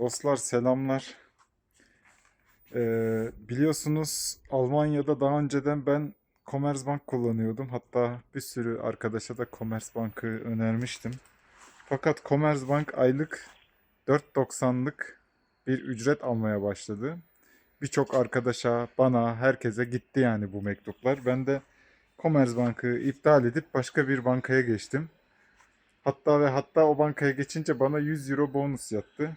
Dostlar selamlar. Ee, biliyorsunuz Almanya'da daha önceden ben Commerzbank kullanıyordum. Hatta bir sürü arkadaşa da Commerzbank'ı önermiştim. Fakat Commerzbank aylık 4.90'lık bir ücret almaya başladı. Birçok arkadaşa, bana, herkese gitti yani bu mektuplar. Ben de Commerzbank'ı iptal edip başka bir bankaya geçtim. Hatta ve hatta o bankaya geçince bana 100 euro bonus yattı.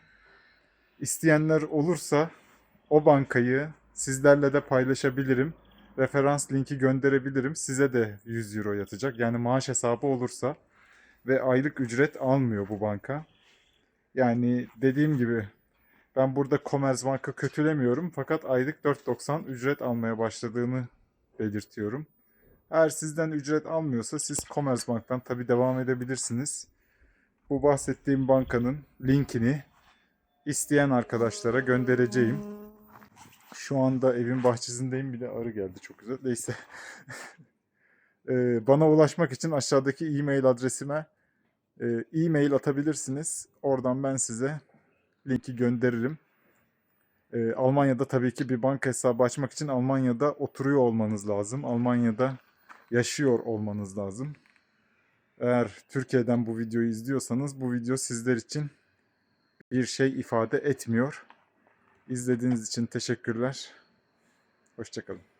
İsteyenler olursa o bankayı sizlerle de paylaşabilirim. Referans linki gönderebilirim. Size de 100 euro yatacak. Yani maaş hesabı olursa ve aylık ücret almıyor bu banka. Yani dediğim gibi ben burada Commerzbank'ı kötülemiyorum fakat aylık 4.90 ücret almaya başladığını belirtiyorum. Eğer sizden ücret almıyorsa siz Commerzbank'tan tabii devam edebilirsiniz. Bu bahsettiğim bankanın linkini isteyen arkadaşlara göndereceğim. Şu anda evin bahçesindeyim bir de arı geldi çok güzel. Neyse. Ee, Bana ulaşmak için aşağıdaki e-mail adresime e, e-mail atabilirsiniz. Oradan ben size linki gönderirim. Ee, Almanya'da tabii ki bir banka hesabı açmak için Almanya'da oturuyor olmanız lazım. Almanya'da yaşıyor olmanız lazım. Eğer Türkiye'den bu videoyu izliyorsanız bu video sizler için bir şey ifade etmiyor. İzlediğiniz için teşekkürler. Hoşçakalın.